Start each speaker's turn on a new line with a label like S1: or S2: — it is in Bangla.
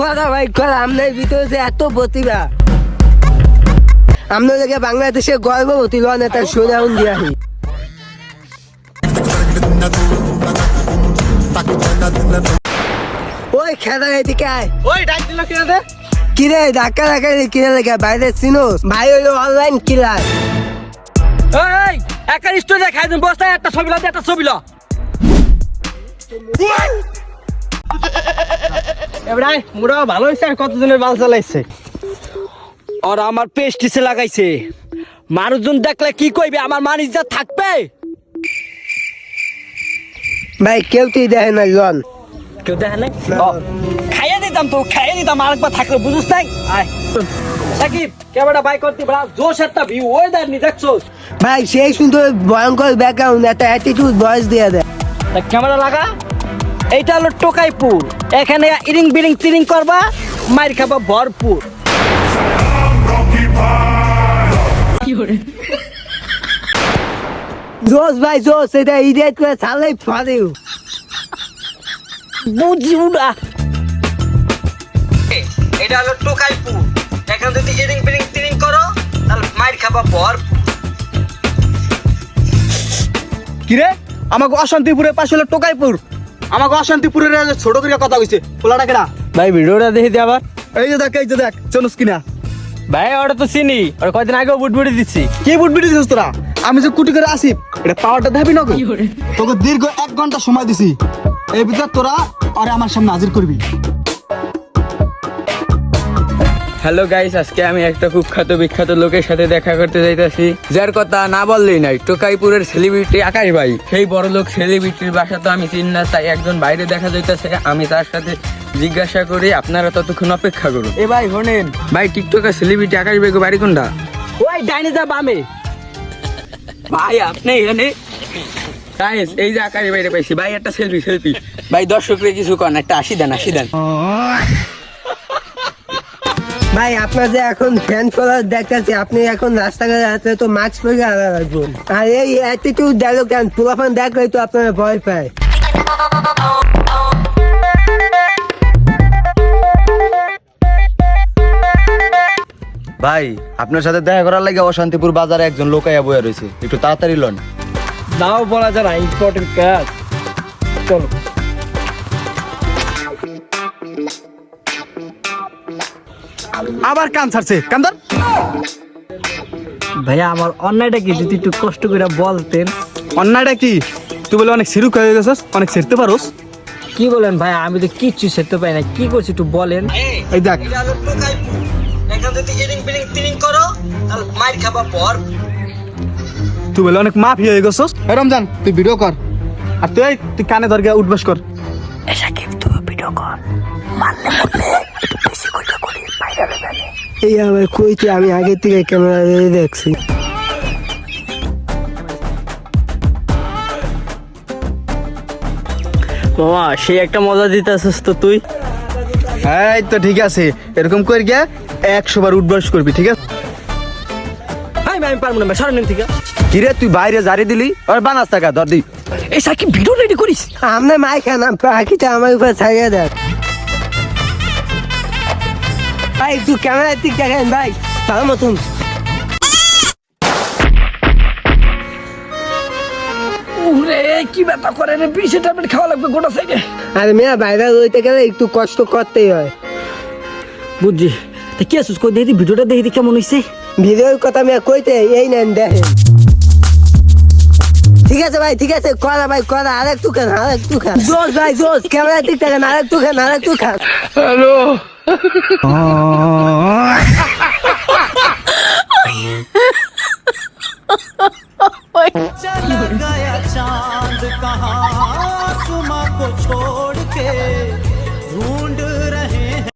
S1: কথা ভাই কথা আপনার ভিতরে যে এত প্রতিভা। আপনাদেরকে বাংলাদেশে গর্ভবতী লন শোনাউন দিয়াহি ওই খেলা এদিকে আয়।
S2: ওই ডাক দিল কিনা
S1: কিরে ধাক্কা ধাক্কা কিনে লেগে বাইরে চিনোস? ভাই হইল অনলাইন কিলার
S2: এই একটা স্টোরি খাই দিন বস্তায় একটা ছবি লা একটা ছবি ল। এবারে মুড়া ভালো হয়েছে আর কতজনের বাল চালাইছে? আর আমার পেস্টিসে লাগাইছে। মানুষজন দেখলে কি কইবে? আমার মান ইজ্জত থাকবে?
S1: ভাই কেউ তুই দেখে না লন।
S2: কেউ দেখে
S1: না।
S2: খাইয়ে দিতাম তো খাইয়ে দিতাম আরেকবার থাকলে বুঝুস তাই আয়। সাকিব ক্যামেরা বাই করতে বড় জোশ একটা ভিউ ওই দেখ নি দেখছোস?
S1: ভাই সেই সুন্দর ভয়ঙ্কর ব্যাকগ্রাউন্ড একটা অ্যাটিটিউড ভয়েস দিয়ে দেয়।
S2: তা ক্যামেরা লাগা। এইটা হলো টোকাইপুর। এখানে ইরিং বিরিং তিরিং করবা মার খাবা ভরপুর।
S1: জোস ভাই জোস এটা ইডিয়েট করে ছাড়লেই ফাদিও
S2: বুঝি উড়া এটা হলো টোকাইপুর। এখানে যদি ইরিং বিরিং তিরিং করো তাহলে মার খাবা ভরপুর।
S3: কিরে? আমাকে অশান্তিপুরের পাশে হলো টোকাইপুর। আমাকে অশান্তিপুরের ছোট করে কথা কইছে পোলাটা কেনা
S2: ভাই ভিডিওটা দেখে দিয়ে আবার।
S3: এই যে দেখ এই যে দেখ চনুস কিনা।
S2: ভাই ওটা তো চিনি। ওটা কয়দিন আগেও বুট বুটে দিচ্ছি
S3: কি বুট বিটি দিছিস তোরা? আমি যে কুটি করে আসি এটা পাওয়ারটা দেবি না? তোকে দীর্ঘ এক ঘণ্টা সময় দিছি। এই ভিতরে তোরা আর আমার সামনে হাজির করবি।
S4: হ্যালো গাইস আজকে আমি একটা খুব খ্যাত বিখ্যাত লোকের সাথে দেখা করতে যাইতাছি। যার কথা না বললেই নাই টোকাইপুরের সেলিব্রিটি আকাশ ভাই। সেই বড় লোক সেলিব্রিটির বাসা তো আমি চিনি না তাই একজন বাইরে দেখা যাইতেছে। আমি তার সাথে জিজ্ঞাসা করি আপনারা ততক্ষণ অপেক্ষা করুন। এ ভাই শোনেন। ভাই টিকটকের সেলিব্রিটি আকাশ ভাই বাড়ি কোনটা?
S2: ওই ডাইনে যা বামে।
S4: ভাই আপনি এখানে? গাইস এই যে আকাশ বাইরে পাইছি। ভাই একটা সেলফি সেলফি ভাই দর্শকরে কিছু কন একটা আশি দেন আশি দেন।
S1: ভাই আপনার যে এখন ফ্যান ফলোয়ার দেখতেছি আপনি এখন রাস্তাঘাটে হাতে তো মাস্ক পরে আনা রাখবেন। আর এই অ্যাটিটিউড ডায়লগ কেন পুরাফান দেখলেই তো আপনারা ভয় পায়।
S3: ভাই আপনার সাথে দেখা করার লাগে অশান্তিপুর বাজারে একজন লোক আয়া বইয়া রয়েছে একটু তাড়াতাড়ি লন।
S2: নাও বলা যায় না ইম্পর্টেন্ট কাজ। চলো।
S3: আবার কান ছাড়ছে। কান্দার
S2: ভাইয়া আমার অন্যায়টা কি? যদি একটু কষ্ট করে বলতেন।
S3: অন্যায়টা কি? তুই বলে অনেক সিরুক হয়ে গেছিস অনেক ছিড়তে পারোস।
S2: কি বলেন ভাই আমি তো কিচ্ছু সেরতে পাই না। কি করছি একটু বলেন।
S3: এই দেখ।
S2: এখানে যদি করো তাহলে পর।
S3: তুই বলে অনেক মাফি হয়ে গেছিস। রমজান তুই ভিডিও কর। আর তুই তুই কানে ধর গিয়ে উঠবাস কর।
S1: এই আমার কইতে আমি আগে থেকে ক্যামেরা দেখছি।
S2: মামা সেই একটা মজা দিতেছিস তো তুই।
S3: এই তো ঠিক আছে এরকম করে গিয়ে একশো বার উঠবাস করবি ঠিক আছে?
S2: আমি পারব না ভাই সরেন থেকে।
S3: কিরে তুই বাইরে জারি দিলি? আর বানাস টাকা ধর দি।
S2: এই সাকি ভিডিও রেডি করিস?
S1: আপনার মাই খান পাখিটা আমার উপর ছাড়িয়ে দেন ভাই একটু ক্যামেরার দিক দেখেন ভাই ভালো মতন।
S2: কি ব্যাপার করে রে? বিশ ট্যাবলেট খাওয়া লাগবে গোটা সাইডে
S1: আর মেয়া বাইরে রইতে গেলে একটু কষ্ট করতেই হয়।
S2: বুঝছি। তা কি আছিস? কই দেখি ভিডিওটা দেখি কেমন হইছে।
S1: ভিডিওর কথা মেয়া কইতে এই নেন দেখেন। ঠিক আছে ভাই ঠিক আছে করা ভাই করা আরেক টু খান আরেক টু খান। জোস ভাই জোস। ক্যামেরার দিক দেখেন আরেক টু খান আরেক টু খান
S5: चल गया चांद कहाँ सुमा को छोड़